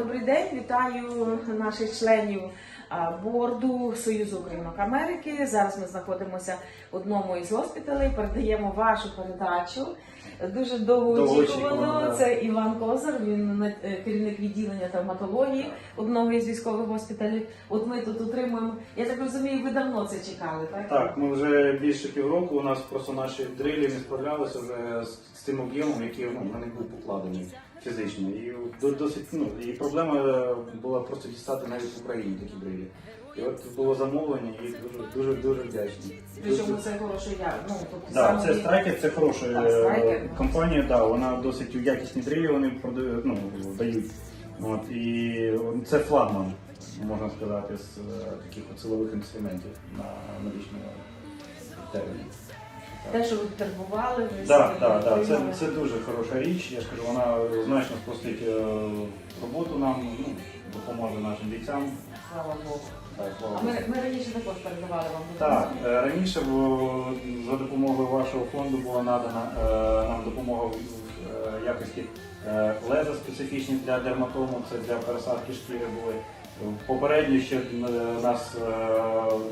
Добрий день, вітаю наших членів борду Союзу Українок Америки. Зараз ми знаходимося в одному із госпіталей. Передаємо вашу передачу. Дуже. Довгоочікувано, да. Це Іван Козар, він е, керівник відділення травматології одного із військових госпіталів. От ми тут отримуємо. Я так розумію, ви давно це чекали, так? Так, ми вже більше півроку. У нас просто наші дрилі не справлялися вже з, з тим об'ємом, який ну, на них був покладений фізично. І досить ну і проблема е, була просто дістати навіть в Україні такі дрилі. І от було замовлення, і дуже дуже дуже вдячні. Причому це хороший я. Ну тобто Да, саме це страйкер, це хороша Так, е, компанія, да, вона досить якісні дрилі вони продають, ну, дають. От, і це флагман, можна сказати, з е, таких от силових інструментів на медичному терміні. Те, що ви потребували, ви Так, так, так. Це, це дуже хороша річ. Я ж кажу, вона значно спростить е, роботу нам, ну, допоможе нашим бійцям. Слава Богу. Так, слава А Богу. ми, ми раніше також передавали вам Так, е, раніше бо, за допомогою вашого фонду була надана е, нам допомога в е, якості е, леза специфічні для дерматому, це для пересадки шкіри були. Попередньо ще е, нас е,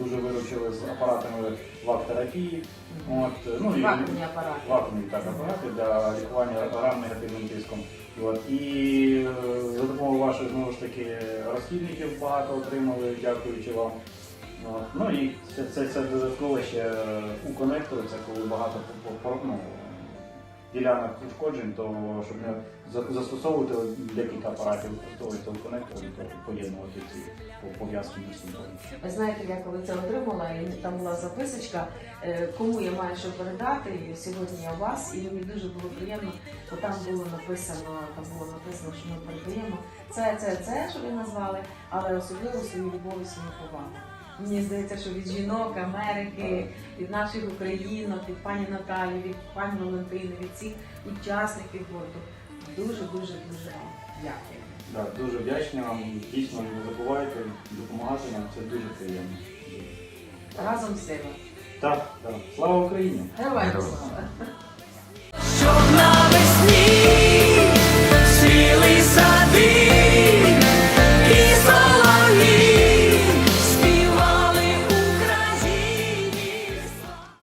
дуже виручили з апаратами лак-терапії. От, е, ну, Вакуумні апарати. вакуумні так, апарати для лікування ран негативним тиском. І От, і за допомогою ваших знову ж таки розхідників багато отримали, дякуючи вам. От. Ну і це, це, це додатково ще у конектору, це коли багато ну, ділянок ушкоджень, то щоб не застосовувати декілька апаратів, використовувати у конекторі, то поєднувати ці пов'язки між собою. Ви знаєте, я коли це отримала, і там була записочка, е, кому я маю що передати. І сьогодні я вас, і мені дуже було приємно, бо там було написано, там було написано, що ми передаємо це, це, це, що ви назвали, але особливо свою любов і свою повагу. Мені здається, що від жінок Америки, від наших українок, від пані Наталі, від пані Валентини, від всіх учасників борду дуже дуже дуже вам дякую. Да, дуже вдячний вам. Дійсно, не забувайте допомагати нам, це дуже приємно. Разом з силою. Так, так. Слава Україні! Героям. слава!